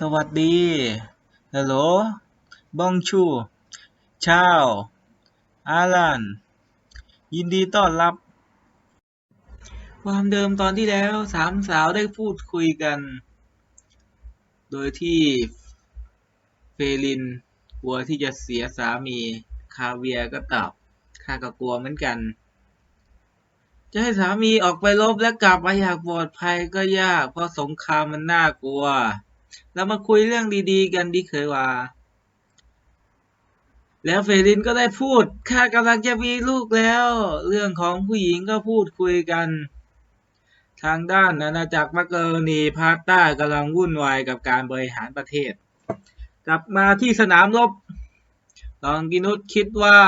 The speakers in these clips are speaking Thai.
สวัสดีฮัลโหลบองชูชาวอาลันยินดีต้อนรับ ความเดิมตอนที่แล้วสามสาวได้พูดคุยกัน โดยที่เฟลินกลัวที่จะเสียสามี คาเวียก็ตอบข้าก็กลัวเหมือนกัน จะให้สามีออกไปรบและกลับมาอยากปลอดภัยก็ยาก เพราะสงครามมันน่ากลัว เรามาคุยเรื่องดีๆ กันดีเคยว่า แล้วเฟรินก็ได้พูดข้ากำลังจะมีลูกแล้ว เรื่องของผู้หญิงก็พูดคุยกัน ทางด้านอาณาจักรมักกะโรนีพาต้ากำลังวุ่นวายกับการบริหารประเทศ กลับมาที่สนามรบลองกินุสคิดว่า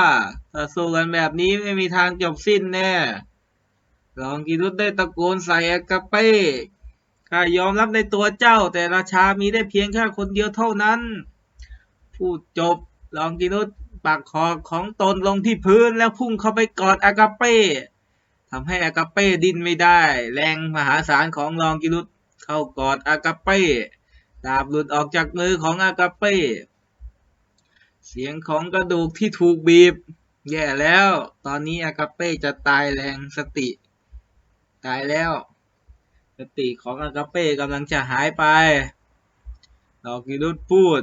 ถ้าสู้กันแบบนี้ไม่มีทางจบสิ้นแน่ลองกินุสได้ตะโกนใส่อากาเป้ ข้ายอมรับในตัวเจ้า แต่ราชามีได้เพียงแค่คนเดียวเท่านั้น พูดจบลองกินุสปักคอของตนลงที่พื้นแล้วพุ่งเข้าไปกอดอากาเป้ทำให้อากาเป้ดิ้นไม่ได้ แรงมหาศาลของลองกินุสเข้ากอดอากาเป้ดาบหลุดออกจากมือของอากาเป้ เสียงของกระดูกที่ถูกบีบ แย่แล้ว ตอนนี้อากาเป้จะตายแรงสติ ตายแล้ว สติของอากาเป้กำลังจะหายไปดอกกิรุดพูด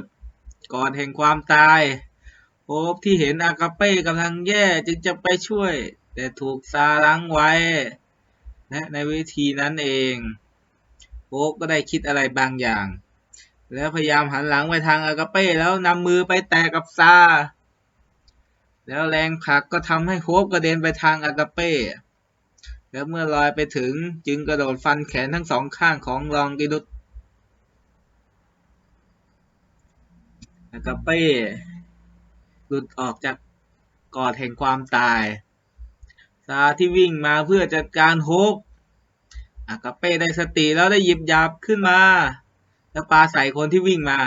ก่อนแห่งความตายโอ๊บที่เห็นอากาเป้กำลังแย่จึงจะไปช่วย แต่ถูกซาล้างไว้และในวิธีนั้นเองโอ๊บก็ได้คิดอะไรบางอย่าง แล้วพยายามหันหลังไปทางอากาเป้แล้วนำมือไปแตะกับซาแล้วแรงผลักก็ทำให้โฮปกระเด็นไปทางอากาเป้ แล้วเมื่อลอยไปถึงจึงกระโดดฟันแขนทั้งสองข้างของลองกินุสอากาเป้หลุดออกจากกอดแห่งความตาย ซาที่วิ่งมาเพื่อจัดการโฮปอากาเป้ได้สติแล้วได้หยิบยาบขึ้นมา แล้วปาใส่คนที่วิ่งมา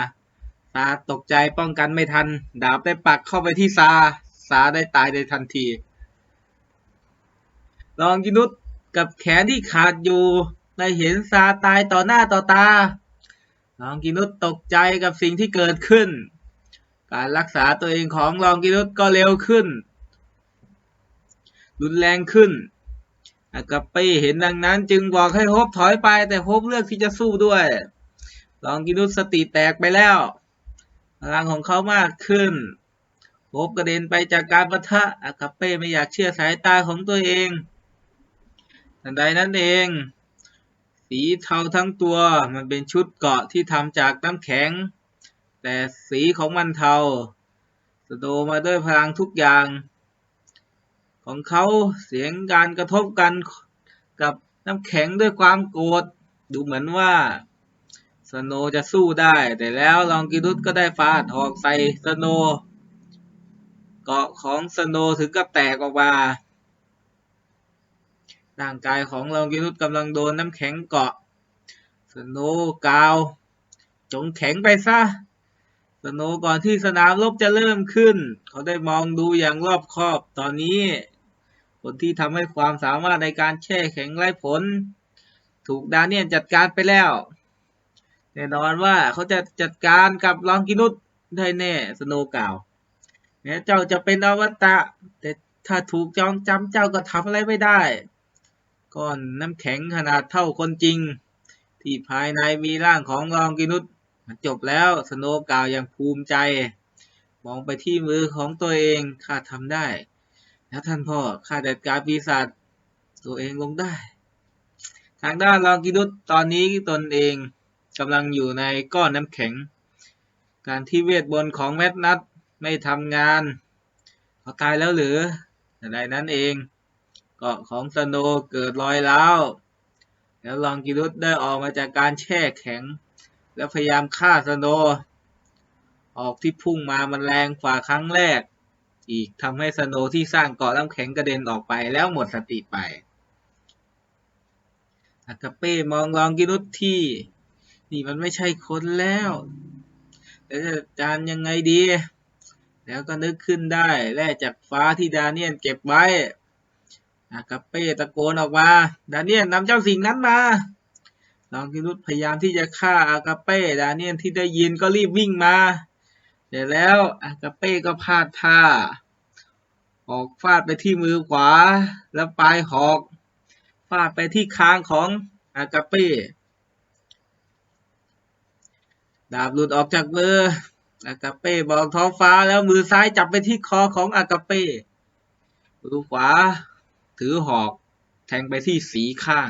ซาตกใจป้องกันไม่ทัน ดาบได้ปักเข้าไปที่ซาซาได้ตายในทันที ลองกินุสกับแขนที่ขาดอยู่ได้เห็นซาตายต่อหน้าต่อตา ลองกินุสตกใจกับสิ่งที่เกิดขึ้น การรักษาตัวเองของลองกินุสก็เร็วขึ้น รุนแรงขึ้นอากาเป้เห็นดังนั้นจึงบอกให้โฮปถอยไป แต่โฮปเลือกที่จะสู้ด้วย ลองกินุสสติแตกไปแล้วพลังของเขามากขึ้นโฮปกระเด็นไปจากการประทะอากาเป้ไม่อยากเชื่อสายตาของตัวเอง ทันใดนั้นเอง สีเทาทั้งตัวมันเป็นชุดเกาะที่ทำจากน้ำแข็ง แต่สีของมันเทาสโดมาด้วยพลังทุกอย่าง ของเขาเสียงการกระทบกันกับน้ำแข็งด้วยความโกรธดูเหมือนว่าสโนจะสู้ได้ แต่แล้วลองกินุสก็ได้ฟาดออกใส่สโน เกาะของสโนถึงกับแตกออกมา ร่างกายของลองกินุสกำลังโดนน้ำแข็งเกาะ สโนกาว จงแข็งไปซะ สโนก่อนที่สนามรบจะเริ่มขึ้น เขาได้มองดูอย่างรอบคอบตอนนี้ คนที่ทำให้ความสามารถในการแช่แข็งไร้ผล ถูกดาเนียนจัดการไปแล้ว แน่นอนว่าเขาจะจัดการกับลองกินุสได้แน่สโนกาวแม้เจ้าจะเป็นอวตารแต่ถ้าถูกจองจำเจ้าก็ทำอะไรไม่ได้ ก้อนน้ำแข็งขนาดเท่าคนจริง ที่ภายในมีร่างของลองกินุสจบแล้วสโนว์กล่าวอย่างภูมิใจ มองไปที่มือของตัวเองข้าทำได้ แล้วท่านพ่อข้าจัดการปีศาจตัวเองลงได้ ทางด้านลองกินุสตอนนี้ตนเองกำลังอยู่ในก้อนน้ำแข็ง การที่เวทบนของแมตนัทไม่ทำงานเขาตายแล้วหรือแต่ใดนั้นเอง เกาะของสโนว์เกิดรอยร้าวแล้วลองกิรุสได้ออกมาจากการแช่แข็ง แล้วพยายามฆ่าสโนว์ออกที่พุ่งมามันแรงฝ่าครั้งแรก อีกทำให้สโนว์ที่สร้างเกาะน้ำแข็งกระเด็นออกไปแล้วหมดสติไปอากาเป้มองลองกิรุสที่ นี่มันไม่ใช่คนแล้วแล้วจะจานยังไงดี แล้วก็นึกขึ้นได้แร่จากฟ้าที่ดาเนียนเก็บไว้ อากาเป้ตะโกนออกมาดาเนียนนำเจ้าสิ่งนั้นมาลองกินุสพยายามที่จะฆ่าอากาเป้ดาเนียนที่ได้ยินก็รีบวิ่งมาเดี๋ยวแล้วอากาเป้ก็พลาดท่าหอกฟาดไปที่มือขวา แล้วปลายหอกฟาดไปที่คางของอากาเป้ดาบหลุดออกจากมืออากาเป้บอกท้องฟ้าแล้วมือซ้ายจับไปที่คอของอากาเป้มือขวา ถือหอกแทงไปที่สีข้าง